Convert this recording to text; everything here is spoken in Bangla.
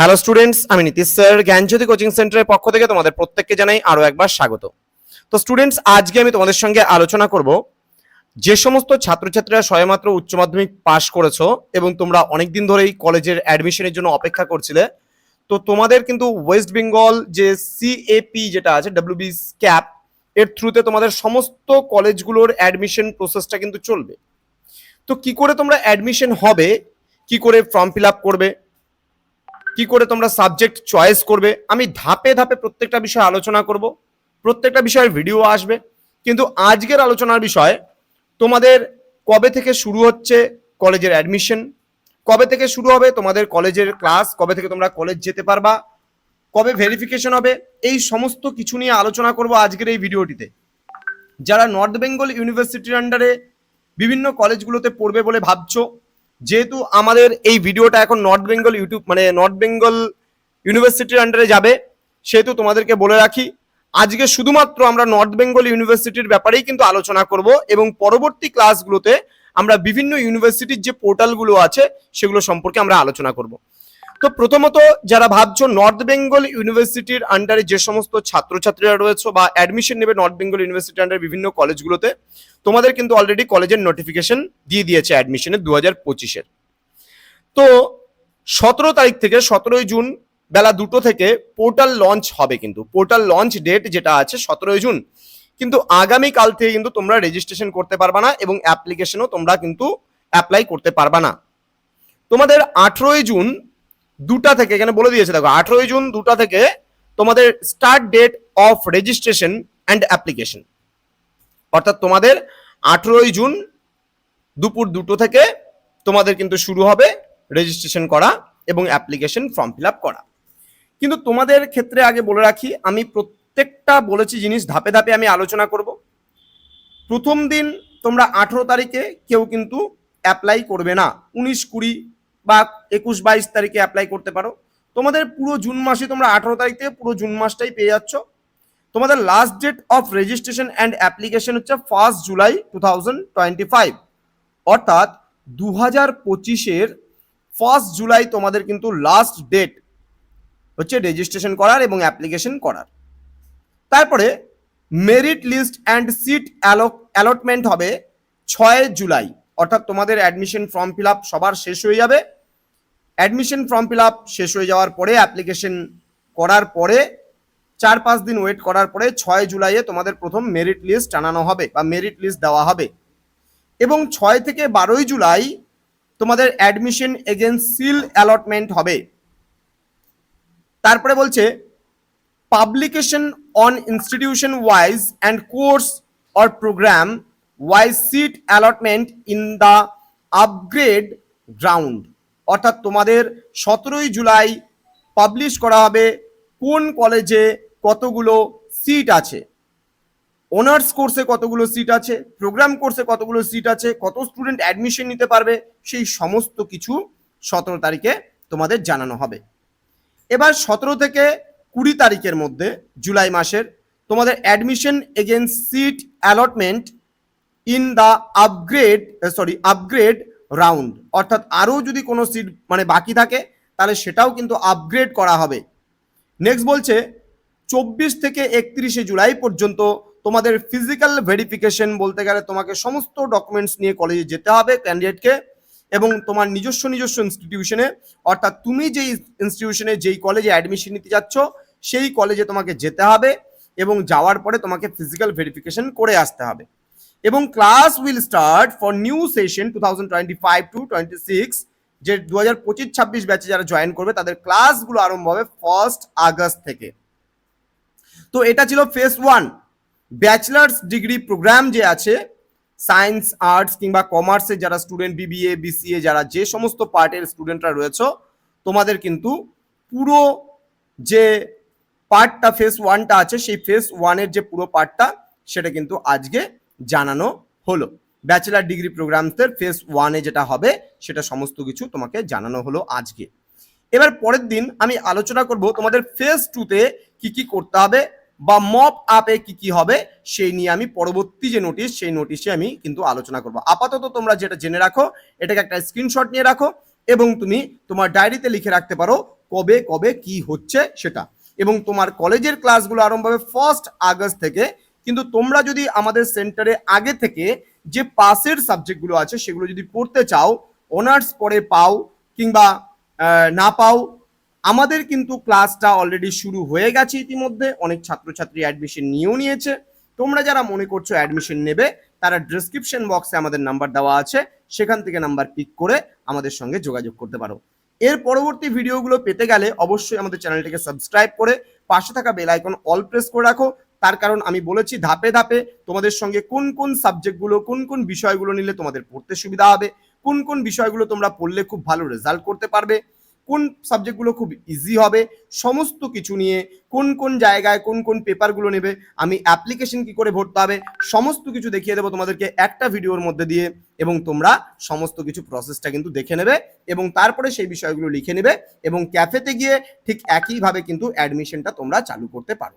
হ্যালো স্টুডেন্টস আমি নীতিশ স্যার, জ্ঞানজ্যোতি কোচিং সেন্টারের পক্ষ থেকে তোমাদের প্রত্যেককে জানাই আরও একবার স্বাগত। তো স্টুডেন্টস আজকে আমি তোমাদের সঙ্গে আলোচনা করব যে সমস্ত ছাত্রছাত্রীরা সবেমাত্র উচ্চ মাধ্যমিক পাশ করেছ এবং তোমরা অনেকদিন ধরেই কলেজের অ্যাডমিশনের জন্য অপেক্ষা করছিলে, তো তোমাদের কিন্তু ওয়েস্ট বেঙ্গল যে সিএপি যেটা আছে ডাব্লিউবি ক্যাপ এর থ্রুতে তোমাদের সমস্ত কলেজগুলোর অ্যাডমিশন প্রসেসটা কিন্তু চলবে। তো কি করে তোমরা অ্যাডমিশন হবে, কি করে ফর্ম ফিল আপ করবে কি করে তোমরা সাবজেক্ট চয়েস করবে? আমি ধাপে ধাপে প্রত্যেকটা বিষয়ে আলোচনা করব, প্রত্যেকটা বিষয়ের ভিডিও আসবে। কিন্তু আজকের আলোচনার বিষয়, তোমাদের কবে থেকে শুরু হচ্ছে কলেজের অ্যাডমিশন কবে থেকে শুরু হবে তোমাদের কলেজের ক্লাস কবে থেকে তোমরা কলেজ যেতে পারবা? কবে ভেরিফিকেশন হবে? এই সমস্ত কিছু নিয়ে আলোচনা করব আজকের এই ভিডিওটিতে যারা নর্থ বেঙ্গল ইউনিভার্সিটির আন্ডারে বিভিন্ন কলেজগুলোতে পড়বে বলে ভাবছ যেহেতু আমাদের এই ভিডিওটা এখন নর্থ বেঙ্গল ইউটিউব মানে নর্থ বেঙ্গল ইউনিভার্সিটির আন্ডারে যাবে, সেহেতু তোমাদেরকে বলে রাখি, আজকে শুধুমাত্র আমরা নর্থ বেঙ্গল ইউনিভার্সিটির ব্যাপারেই কিন্তু আলোচনা করব এবং পরবর্তী ক্লাসগুলোতে আমরা বিভিন্ন ইউনিভার্সিটির যে পোর্টালগুলো আছে, সেগুলো সম্পর্কে আমরা আলোচনা করব। তো প্রথমত যারা ভাবছ নর্থ বেঙ্গল ইউনিভার্সিটির আন্ডারে যে সমস্ত ছাত্রছাত্রীরা রয়েছে বা অ্যাডমিশন নেবে নর্থ বেঙ্গল ইউনিভার্সিটির আন্ডারে বিভিন্ন কলেজগুলোতে তোমাদের কিন্তু অলরেডি কলেজের নোটিফিকেশন দিয়ে দিয়েছে অ্যাডমিশনের দু হাজার পঁচিশের। তো সতেরো তারিখ থেকে, সতেরোই জুন বেলা দুটো থেকে পোর্টাল লঞ্চ হবে কিন্তু। পোর্টাল লঞ্চ ডেট যেটা আছে সতেরোই জুন। কিন্তু আগামী কাল থেকে কিন্তু তোমরা রেজিস্ট্রেশন করতে পারবা না এবং অ্যাপ্লিকেশনও তোমরা কিন্তু অ্যাপ্লাই করতে পারবা না। তোমাদের আঠেরোই জুন দুটা থেকে, এখানে বলে দিয়েছে, দেখো, আঠেরোই জুন দুটা থেকে তোমাদের start date of registration and application অর্থাৎ তোমাদের আঠেরোই জুন দুপুর দুটো থেকে তোমাদের কিন্তু শুরু হবে রেজিস্ট্রেশন করা এবং অ্যাপ্লিকেশন ফর্ম ফিল আপ করা। কিন্তু তোমাদের ক্ষেত্রে আগে বলে রাখি, আমি প্রত্যেকটা বলেছি জিনিস ধাপে ধাপে আমি আলোচনা করব। প্রথম দিন তোমরা আঠেরো তারিখে কেউ কিন্তু অ্যাপ্লাই করবে না। উনিশ কুড়ি বা একুশ বাইশ তারিখে অ্যাপ্লাই করতে পারো। তোমাদের পুরো জুন মাসে তোমরা আঠেরো তারিখ থেকে পুরো জুন মাসটাই পেয়ে যাচ্ছ। তোমাদের last date of registration and application হচ্ছে first July two thousand twenty five অর্থাৎ দু হাজার পঁচিশের ফার্স্ট জুলাই তোমাদের কিন্তু লাস্ট ডেট হচ্ছে রেজিস্ট্রেশন করার এবং অ্যাপ্লিকেশন করার। তারপরে merit list and seat allotment হবে ছয় জুলাই অর্থাৎ তোমাদের অ্যাডমিশন ফর্ম ফিল আপ সবার শেষ হয়ে যাবে। অ্যাডমিশন ফর্ম ফিল আপ শেষ হয়ে যাওয়ার পরে অ্যাপ্লিকেশন করার পরে চার পাঁচ দিন ওয়েট করার পরে ছয় জুলাইয়ে তোমাদের প্রথম মেরিট লিস্ট টানানো হবে বা মেরিট লিস্ট দেওয়া হবে। এবং ছয় থেকে বারোই জুলাই তোমাদের অ্যাডমিশন এগেন্স্ট সিল অ্যালটমেন্ট হবে। তারপরে বলছে publication on institution wise and course or programme wise seat allotment in the upgrade ground অর্থাৎ তোমাদের সতেরোই জুলাই পাবলিশ করা হবে কোন কলেজে কতগুলো সিট আছে। অনার্স কোর্সে কতগুলো সিট আছে প্রোগ্রাম কোর্সে কতগুলো সিট আছে, কত স্টুডেন্ট অ্যাডমিশন নিতে পারবে, সেই সমস্ত কিছু সতেরো তারিখে তোমাদের জানানো হবে। এবার সতেরো থেকে কুড়ি তারিখের মধ্যে জুলাই মাসের তোমাদের admission against seat allotment in the upgrade sorry upgrade round অর্থাৎ আরও যদি কোনো সিট মানে বাকি থাকে, তাহলে সেটাও কিন্তু আপগ্রেড করা হবে। নেক্সট বলছে, চব্বিশ থেকে একত্রিশে জুলাই পর্যন্ত তোমাদের ফিজিক্যাল ভেরিফিকেশন বলতে গেলে তোমাকে সমস্ত ডকুমেন্টস নিয়ে কলেজে যেতে হবে ক্যান্ডিডেটকে এবং তোমার নিজস্ব নিজস্ব ইনস্টিটিউশনে অর্থাৎ তুমি যেই ইনস্টিটিউশনে যেই কলেজে অ্যাডমিশন নিতে যাচ্ছ, সেই কলেজে তোমাকে যেতে হবে এবং যাওয়ার পরে তোমাকে ফিজিক্যাল ভেরিফিকেশন করে আসতে হবে। এবং class will start for new session two thousand twenty five two twenty six, যে দু হাজার পঁচিশ ছাব্বিশ ব্যাচে যারা জয়েন করবে, তাদের ক্লাসগুলো আরম্ভ হবে ফার্স্ট আগস্ট থেকে। তো এটা ছিল phase one. Bachelors degree programme যে আছে, সায়েন্স, আর্টস কিংবা কমার্সের যারা স্টুডেন্ট, বিবিএ, বিসিএ, যারা যে সমস্ত পার্টের স্টুডেন্টরা রয়েছে, তোমাদের কিন্তু পুরো যে পার্টটা ফেস ওয়ানটা আছে, সেই ফেস ওয়ানের যে পুরো পার্টটা, সেটা কিন্তু আজকে জানানো হলো। ব্যাচেলার ডিগ্রি প্রোগ্রামসের ফেস ওয়ানে যেটা হবে, সেটা সমস্ত কিছু তোমাকে জানানো হলো আজকে। এবার পরের দিন আমি আলোচনা করব তোমাদের ফেস টুতে কি কি করতে হবে বা মপ আপে কি কি হবে, সেই নিয়ে আমি পরবর্তী যে নোটিশ সেই নোটিশে আমি কিন্তু আলোচনা করব। আপাতত তোমরা যেটা জেনে রাখো, এটাকে একটা স্ক্রিনশট নিয়ে রাখো এবং তুমি তোমার ডায়েরিতে লিখে রাখতে পারো কবে কবে কি হচ্ছে সেটা। এবং তোমার কলেজের ক্লাসগুলো আরম্ভ হবে ফার্স্ট আগস্ট থেকে কিন্তু তোমরা যদি আমাদের সেন্টারে আগে থেকে যে পাসের সাবজেক্টগুলো আছে, সেগুলো যদি পড়তে চাও অনার্স পরে পাও কিংবা না পাও, আমাদের কিন্তু ক্লাসটা অলরেডি শুরু হয়ে গেছে ইতিমধ্যে। অনেক ছাত্রছাত্রী অ্যাডমিশন নিয়েও নিয়েছে। তোমরা যারা মনে করছ অ্যাডমিশন নেবে, তারা ডিসক্রিপশন বক্সে আমাদের নাম্বার দেওয়া আছে। সেখান থেকে নাম্বার পিক করে আমাদের সঙ্গে যোগাযোগ করতে পারো। এর পরবর্তী ভিডিওগুলো পেতে গেলে অবশ্যই আমাদের চ্যানেলটিকে সাবস্ক্রাইব করে পাশে থাকা বেল আইকন অল প্রেস করে রাখো। তার কারণ আমি বলেছি ধাপে ধাপে তোমাদের সঙ্গে কোন কোন সাবজেক্টগুলো, কোন কোন বিষয়গুলো নিলে তোমাদের পড়তে সুবিধা হবে, কোন কোন বিষয়গুলো তোমরা পড়লে খুব ভালো রেজাল্ট করতে পারবে, কোন সাবজেক্টগুলো খুব ইজি হবে, সমস্ত কিছু নিয়ে কোন কোন জায়গায় কোন কোন পেপারগুলো নেবে, আমি অ্যাপ্লিকেশন কি করে ভরতে হবে, সমস্ত কিছু দেখিয়ে দেবো তোমাদেরকে একটা ভিডিওর মধ্যে দিয়ে এবং তোমরা সমস্ত কিছু প্রসেসটা কিন্তু দেখে নেবে এবং তারপরে সেই বিষয়গুলো লিখে নেবে এবং ক্যাফেতে গিয়ে ঠিক একইভাবে কিন্তু অ্যাডমিশনটা তোমরা চালু করতে পারো।